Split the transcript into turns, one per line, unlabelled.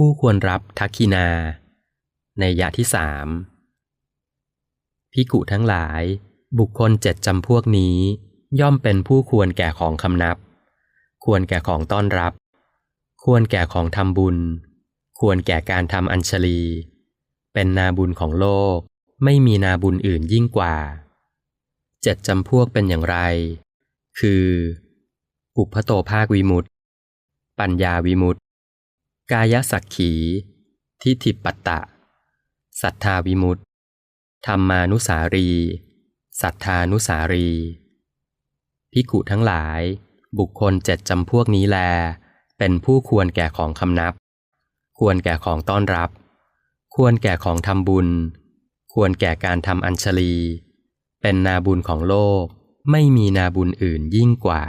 ผู้ควรรับทักคินา ในยะที่สามพิกุทั้งหลาย บุคคลเจ็ดจำพวกนี้ ย่อมเป็นผู้ควรแก่ของคำนับ ควรแก่ของต้อนรับ ควรแก่ของทำบุญ ควรแก่การทำอัญชลี เป็นนาบุญของโลก ไม่มีนาบุญอื่นยิ่งกว่า เจ็ดจำพวกเป็นอย่างไร คือ อุปโตภาควิมุตติ ปัญญาวิมุตติ กายสักขี ทิฏฐิปัตตะ สัทธาวิมุตติ ธรรมานุสารี สัทธานุสารี พิกุทั้งหลาย บุคคลเจ็ดจำพวกนี้แล เป็นผู้ควรแก่ของคำนับ ควรแก่ของต้อนรับ ควรแก่ของทำบุญ ควรแก่การทำอัญชลี เป็นนาบุญของโลก ไม่มีนาบุญอื่นยิ่งกว่า